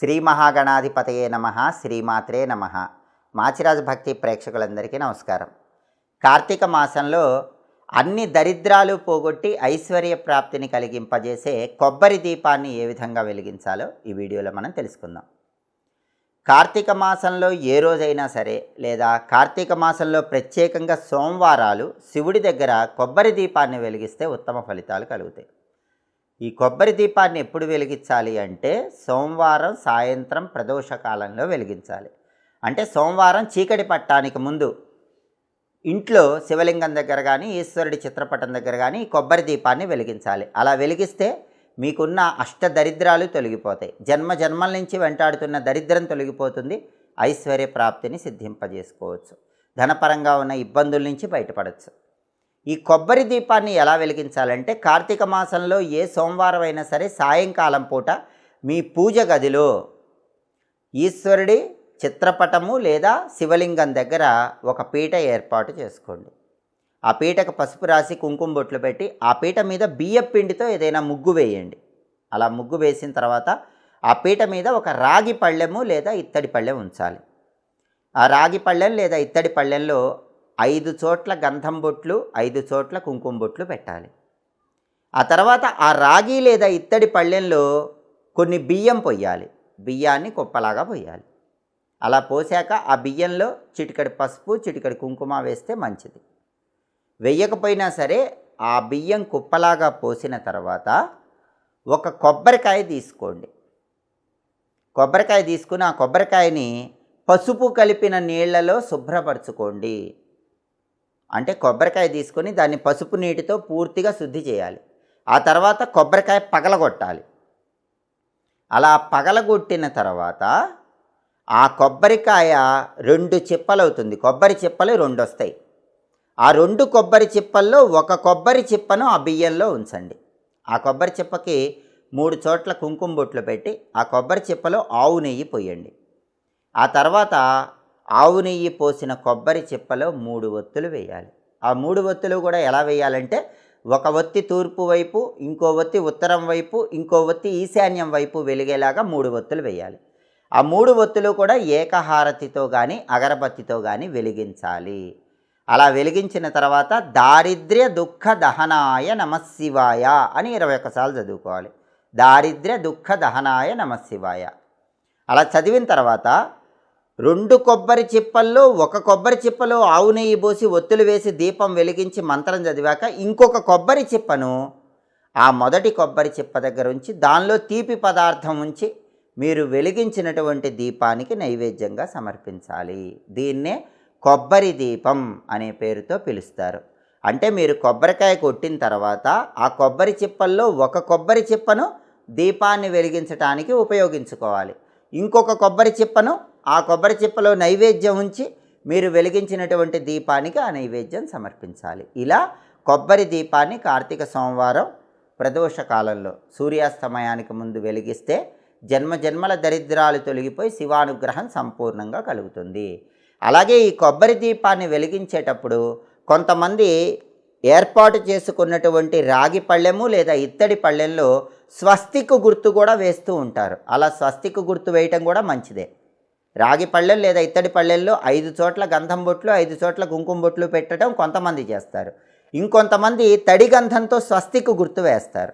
శ్రీ మహాగణాధిపతయే నమ శ్రీమాత్రే నమ. మాచిరాజు భక్తి ప్రేక్షకులందరికీ నమస్కారం. కార్తీక మాసంలో అన్ని దరిద్రాలు పోగొట్టి ఐశ్వర్య ప్రాప్తిని కలిగింపజేసే కొబ్బరి దీపాన్ని ఏ విధంగా వెలిగించాలో ఈ వీడియోలో మనం తెలుసుకుందాం. కార్తీక మాసంలో ఏ రోజైనా సరే లేదా కార్తీక మాసంలో ప్రత్యేకంగా సోమవారాలు శివుడి దగ్గర కొబ్బరి దీపాన్ని వెలిగిస్తే ఉత్తమ ఫలితాలు కలుగుతాయి. ఈ కొబ్బరి దీపాన్ని ఎప్పుడు వెలిగించాలి అంటే సోమవారం సాయంత్రం ప్రదోషకాలంలో వెలిగించాలి. అంటే సోమవారం చీకటి పట్టానికి ముందు ఇంట్లో శివలింగం దగ్గర కానీ ఈశ్వరుడి చిత్రపటం దగ్గర కానీ ఈ కొబ్బరి దీపాన్ని వెలిగించాలి. అలా వెలిగిస్తే మీకున్న అష్ట దరిద్రాలు తొలగిపోతాయి. జన్మ జన్మల నుంచి వెంటాడుతున్న దరిద్రం తొలగిపోతుంది. ఐశ్వర్య ప్రాప్తిని సిద్ధింపజేసుకోవచ్చు. ధనపరంగా ఉన్న ఇబ్బందుల నుంచి బయటపడవచ్చు ఈ కొబ్బరి దీపాన్ని ఎలా వెలిగించాలంటే కార్తీక మాసంలో ఏ సోమవారం అయినా సరే సాయంకాలం పూట మీ పూజ గదిలో ఈశ్వరుడి చిత్రపటము లేదా శివలింగం దగ్గర ఒక పీట ఏర్పాటు చేసుకోండి. ఆ పీటకు పసుపు రాసి కుంకుమ బొట్లు పెట్టి ఆ పీట మీద బియ్య పిండితో ఏదైనా ముగ్గు వేయండి. అలా ముగ్గు వేసిన తర్వాత ఆ పీట మీద ఒక రాగి పళ్ళెము లేదా ఇత్తడి పళ్ళెం ఉంచాలి. ఆ రాగి పళ్ళెం లేదా ఇత్తడి పళ్ళెంలో ఐదు చోట్ల గంధం బొట్లు ఐదు చోట్ల కుంకుమ బొట్లు పెట్టాలి. ఆ తర్వాత ఆ రాగి లేదా ఇత్తడి పళ్ళెంలో కొన్ని బియ్యం పొయ్యాలి. బియ్యాన్ని కుప్పలాగా పొయ్యాలి. అలా పోసాక ఆ బియ్యంలో చిటికడి పసుపు చిటికడి కుంకుమ వేస్తే మంచిది. వెయ్యకపోయినా సరే ఆ బియ్యం కుప్పలాగా పోసిన తర్వాత ఒక కొబ్బరికాయ తీసుకోండి. కొబ్బరికాయ తీసుకుని ఆ కొబ్బరికాయని పసుపు కలిపిన నీళ్ళలో శుభ్రపరచుకోండి. అంటే కొబ్బరికాయ తీసుకొని దాన్ని పసుపు నీటితో పూర్తిగా శుద్ధి చేయాలి. ఆ తర్వాత కొబ్బరికాయ పగలగొట్టాలి. అలా పగలగొట్టిన తర్వాత ఆ కొబ్బరికాయ రెండు చిప్పలు అవుతుంది కొబ్బరి చిప్పలు రెండు వస్తాయి ఆ రెండు కొబ్బరి చిప్పల్లో ఒక కొబ్బరి చిప్పను ఆ బియ్యంలో ఉంచండి. ఆ కొబ్బరి చిప్పకి మూడు చోట్ల కుంకుమ బొట్లు పెట్టి ఆ కొబ్బరి చిప్పలో ఆవు నెయ్యి పోయండి. ఆ తర్వాత ఆవు నెయ్యి పోసిన కొబ్బరి చిప్పలో మూడు ఒత్తులు వేయాలి. ఆ మూడు ఒత్తులు కూడా ఎలా వేయాలంటే ఒక ఒత్తి తూర్పు వైపు ఇంకో ఒత్తి ఉత్తరం వైపు ఇంకో ఒత్తి ఈశాన్యం వైపు వెలిగేలాగా మూడు ఒత్తులు వేయాలి. ఆ మూడు ఒత్తులు కూడా ఏకహారతితో కానీ అగరబత్తితో కానీ వెలిగించాలి. అలా వెలిగించిన తర్వాత దారిద్ర్య దుఃఖ దహనాయ నమశివాయ అని ఇరవై ఒక్కసార్లు చదువుకోవాలి. దారిద్ర్య దుఃఖ దహనాయ నమశివాయ అలా చదివిన తర్వాత రెండు కొబ్బరి చిప్పల్లో ఒక కొబ్బరి చిప్పలో ఆవు నెయ్యి పోసి ఒత్తులు వేసి దీపం వెలిగించి మంత్రం చదివాక ఇంకొక కొబ్బరి చిప్పను ఆ మొదటి కొబ్బరి చిప్ప దగ్గర ఉంచి దానిలో తీపి పదార్థం ఉంచి మీరు వెలిగించినటువంటి దీపానికి నైవేద్యంగా సమర్పించాలి. దీన్నే కొబ్బరి దీపం అనే పేరుతో పిలుస్తారు. అంటే మీరు కొబ్బరికాయ కొట్టిన తర్వాత ఆ కొబ్బరి చిప్పల్లో ఒక కొబ్బరి చిప్పను దీపాన్ని వెలిగించడానికి ఉపయోగించుకోవాలి. ఇంకొక కొబ్బరి చిప్పను ఆ కొబ్బరి చిప్పలో నైవేద్యం ఉంచి మీరు వెలిగించినటువంటి దీపానికి ఆ నైవేద్యం సమర్పించాలి. ఇలా కొబ్బరి దీపాన్ని కార్తీక సోమవారం ప్రదోష కాలంలో సూర్యాస్తమయానికి ముందు వెలిగిస్తే జన్మ జన్మల దరిద్రాలు తొలగిపోయి శివానుగ్రహం సంపూర్ణంగా కలుగుతుంది. అలాగే ఈ కొబ్బరి దీపాన్ని వెలిగించేటప్పుడు కొంతమంది ఏర్పాటు చేసుకున్నటువంటి రాగి పళ్ళెము లేదా ఇత్తడి పళ్ళెంలో స్వస్తిక్ గుర్తు కూడా వేస్తూ ఉంటారు. అలా స్వస్తిక్ గుర్తు వేయటం కూడా మంచిదే. రాగి పళ్ళెం లేదా ఇత్తడి పళ్ళెల్లో ఐదు చోట్ల గంధం బొట్లు ఐదు చోట్ల కుంకుమ బొట్లు పెట్టడం కొంతమంది చేస్తారు. ఇంకొంతమంది తడి గంధంతో స్వస్తిక్ గుర్తు వేస్తారు.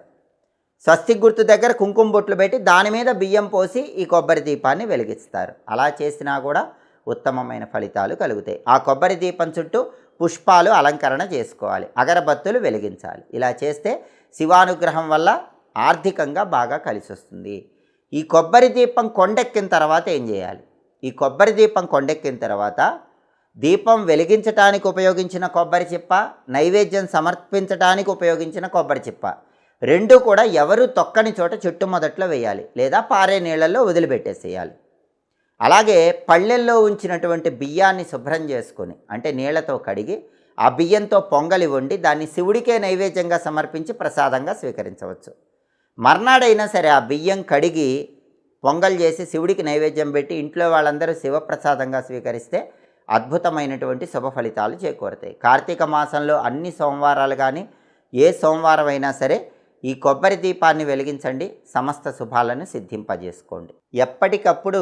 స్వస్తిక్ గుర్తు దగ్గర కుంకుమ బొట్లు పెట్టి దాని మీద బియ్యం పోసి ఈ కొబ్బరి దీపాన్ని వెలిగిస్తారు. అలా చేసినా కూడా ఉత్తమమైన ఫలితాలు కలుగుతాయి. ఆ కొబ్బరి దీపం చుట్టూ పుష్పాలు అలంకరణ చేసుకోవాలి. అగరబత్తులు వెలిగించాలి. ఇలా చేస్తే శివానుగ్రహం వల్ల ఆర్థికంగా బాగా కలిసి వస్తుంది ఈ కొబ్బరి దీపం కొండెక్కిన తర్వాత ఏం చేయాలి? ఈ కొబ్బరి దీపం కొండెక్కిన తర్వాత దీపం వెలిగించటానికి ఉపయోగించిన కొబ్బరి చిప్ప నైవేద్యం సమర్పించడానికి ఉపయోగించిన కొబ్బరి చిప్ప. రెండు కూడా ఎవరు తొక్కని చోట చెట్టు మొదట్లో వేయాలి. లేదా పారే నీళ్ళల్లో వదిలిపెట్టేసేయాలి. అలాగే పళ్ళెల్లో ఉంచినటువంటి బియ్యాన్ని శుభ్రం చేసుకొని అంటే నీళ్ళతో కడిగి ఆ బియ్యంతో పొంగలి వండి దాన్ని శివుడికే నైవేద్యంగా సమర్పించి ప్రసాదంగా స్వీకరించవచ్చు. మర్నాడైనా సరే ఆ బియ్యం కడిగి పొంగల్ చేసి శివుడికి నైవేద్యం పెట్టి ఇంట్లో వాళ్ళందరూ శివప్రసాదంగా స్వీకరిస్తే అద్భుతమైనటువంటి శుభ ఫలితాలు చేకూరుతాయి. కార్తీక మాసంలో అన్ని సోమవారాలు కానీ ఏ సోమవారం అయినా సరే ఈ కొబ్బరి దీపాన్ని వెలిగించండి. సమస్త శుభాలను సిద్ధింపజేసుకోండి. ఎప్పటికప్పుడు